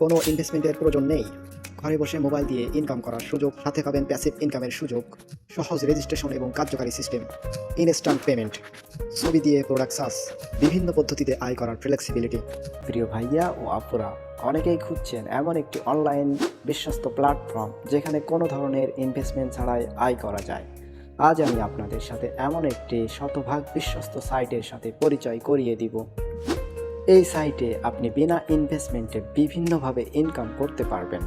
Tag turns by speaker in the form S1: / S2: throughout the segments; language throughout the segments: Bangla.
S1: কোনো ইনভেস্টমেন্টের প্রয়োজন নেই। ঘরে বসে মোবাইল দিয়ে ইনকাম করার সুযোগ, সাথে পাবেন প্যাসিভ ইনকামের সুযোগ, সহজ রেজিস্ট্রেশন এবং কার্যকারী সিস্টেম ইনস্ট্যান্ট পেমেন্ট ছবি দিয়ে প্রোডাক্ট সার্চ বিভিন্ন পদ্ধতিতে আয় করার ফ্লেক্সিবিলিটি
S2: প্রিয় ভাইয়া ও আপুরা, অনেকেই খুঁজছেন এমন একটি অনলাইন বিশ্বস্ত প্ল্যাটফর্ম যেখানে কোনো ধরনের ইনভেস্টমেন্ট ছাড়াই আয় করা যায়। আজ আমি আপনাদের সাথে এমন একটি শতভাগ বিশ্বস্ত সাইটের সাথে পরিচয় করিয়ে দিব। এই সাইটে আপনি বিনা ইনভেস্টমেন্টে বিভিন্নভাবে ইনকাম করতে পারবেন।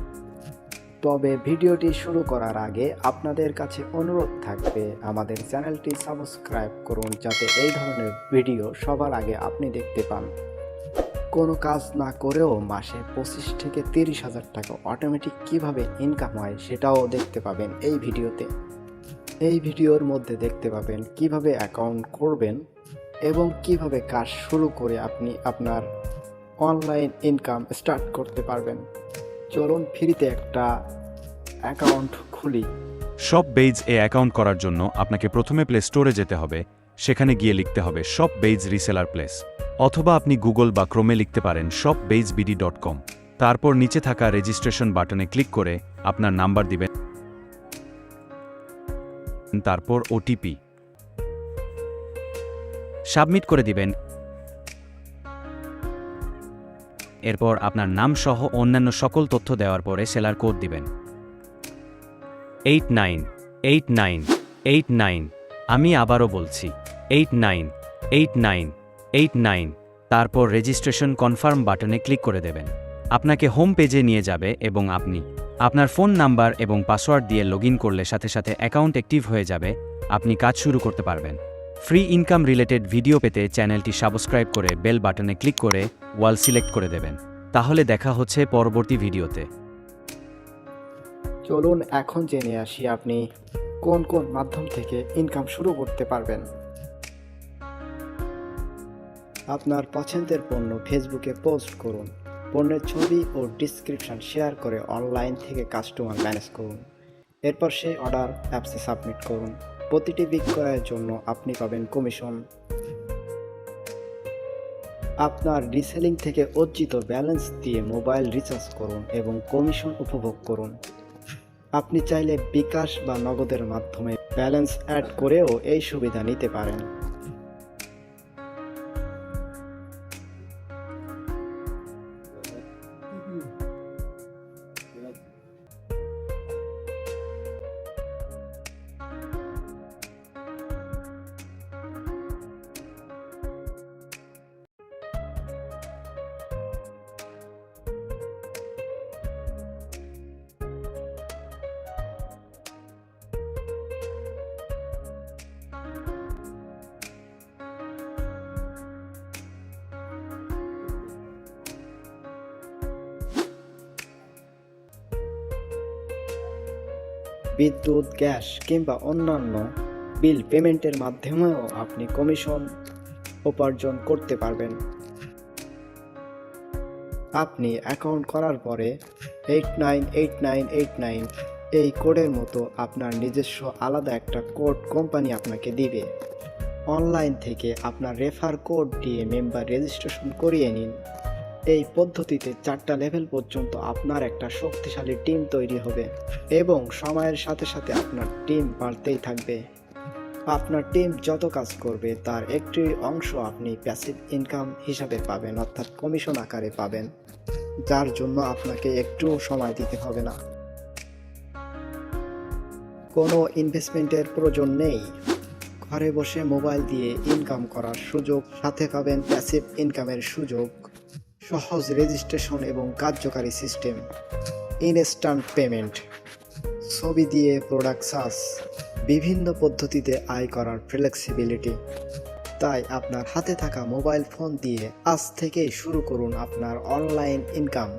S2: তবে ভিডিওটি শুরু করার আগে আপনাদের কাছে অনুরোধ থাকবে আমাদের চ্যানেলটি সাবস্ক্রাইব করুন যাতে এই ধরনের ভিডিও সবার আগে আপনি দেখতে পান। কোনো কাজ না করেও মাসে পঁচিশ থেকে তিরিশ হাজার টাকা অটোমেটিক কীভাবে ইনকাম হয় সেটাও দেখতে পাবেন এই ভিডিওতে। এই ভিডিওর মধ্যে দেখতে পাবেন কীভাবে অ্যাকাউন্ট করবেন এবং কীভাবে কাজ শুরু করে আপনি আপনার অনলাইন ইনকাম স্টার্ট করতে পারবেন। চলুন ফ্রিতে একটা অ্যাকাউন্ট খুলি।
S3: শপ বেইজ এ অ্যাকাউন্ট করার জন্য আপনাকে প্রথমে প্লে স্টোরে যেতে হবে। সেখানে গিয়ে লিখতে হবে শপ বেইজ রিসেলার প্লেস অথবা আপনি গুগল বা ক্রোমে লিখতে পারেন shop base BD dot com তারপর নিচে থাকা রেজিস্ট্রেশন বাটনে ক্লিক করে আপনার নাম্বার দিবেন। তারপর ওটিপি সাবমিট করে দিবেন। এরপর আপনার নাম সহ অন্যান্য সকল তথ্য দেওয়ার পরে সেলার কোড দিবেন। Eight nine eight nine eight nine, আমি আবারও বলছি, eight nine eight nine eight nine, তারপর রেজিস্ট্রেশন কনফার্ম বাটনে ক্লিক করে দেবেন। আপনাকে হোম পেজে নিয়ে যাবে এবং আপনি আপনার ফোন নাম্বার এবং পাসওয়ার্ড দিয়ে লগ করলে সাথে সাথে অ্যাকাউন্ট অ্যাক্টিভ হয়ে যাবে, আপনি কাজ শুরু করতে পারবেন। ফ্রি ইনকাম রিলেটেড ভিডিও পেতে চ্যানেলটি সাবস্ক্রাইব করে বেল বাটনে ক্লিক করে ওয়াল সিলেক্ট করে দেবেন। তাহলে দেখা হচ্ছে পরবর্তী ভিডিওতে।
S2: চলুন এখন জেনে আসি আপনি কোন কোন মাধ্যম থেকে ইনকাম শুরু করতে পারবেন।
S1: আপনার পছন্দের পণ্য ফেসবুকে পোস্ট করুন, পণ্যের ছবি ও ডিসক্রিপশন শেয়ার করে অনলাইন থেকে কাস্টমার ম্যানেজ করুন। এরপর সেই অর্ডার অ্যাপসে সাবমিট করুন। প্রতিটি বিক্রয়ের জন্য আপনি পাবেন কমিশন আপনার রিসেলিং থেকে অর্জিত ব্যালেন্স দিয়ে মোবাইল রিচার্জ করুন এবং কমিশন উপভোগ করুন। আপনি চাইলে বিকাশ বা নগদের মাধ্যমে ব্যালেন্স অ্যাড করেও এই সুবিধা নিতে পারেন। বিদ্যুৎ, গ্যাস কিংবা অন্যান্য বিল পেমেন্টের মাধ্যমেও আপনি কমিশন উপার্জন করতে পারবেন। আপনি অ্যাকাউন্ট করার পরে eight nine eight nine eight nine এই কোডের মতো আপনার নিজস্ব আলাদা একটা কোড কোম্পানি আপনাকে দিবে। অনলাইন থেকে আপনার রেফার কোড দিয়ে মেম্বার রেজিস্ট্রেশন করিয়ে নিন। এই পদ্ধতিতে চারটা লেভেল পর্যন্ত আপনার একটা শক্তিশালী টিম তৈরি হবে এবং সময়ের সাথে সাথে আপনার টিম বাড়তেই থাকবে। আপনার টিম যত কাজ করবে, তার একটি অংশ আপনি প্যাসিভ ইনকাম হিসাবে পাবেন, অর্থাৎ কমিশন আকারে পাবেন। যার জন্য আপনাকে একটুও সময় দিতে হবে না। কোনো ইনভেস্টমেন্টের প্রয়োজন নেই। ঘরে বসে মোবাইল দিয়ে ইনকাম করার সুযোগ, সাথে পাবেন প্যাসিভ ইনকামের সুযোগ। সহজ রেজিস্ট্রেশন এবং কার্যকারী সিস্টেম ইনস্ট্যান্ট পেমেন্ট ছবি দিয়ে প্রোডাক্ট সার্চ বিভিন্ন পদ্ধতিতে আয় করার ফ্লেক্সিবিলিটি তাই আপনার হাতে থাকা মোবাইল ফোন দিয়ে আজ থেকেই শুরু করুন আপনার অনলাইন ইনকাম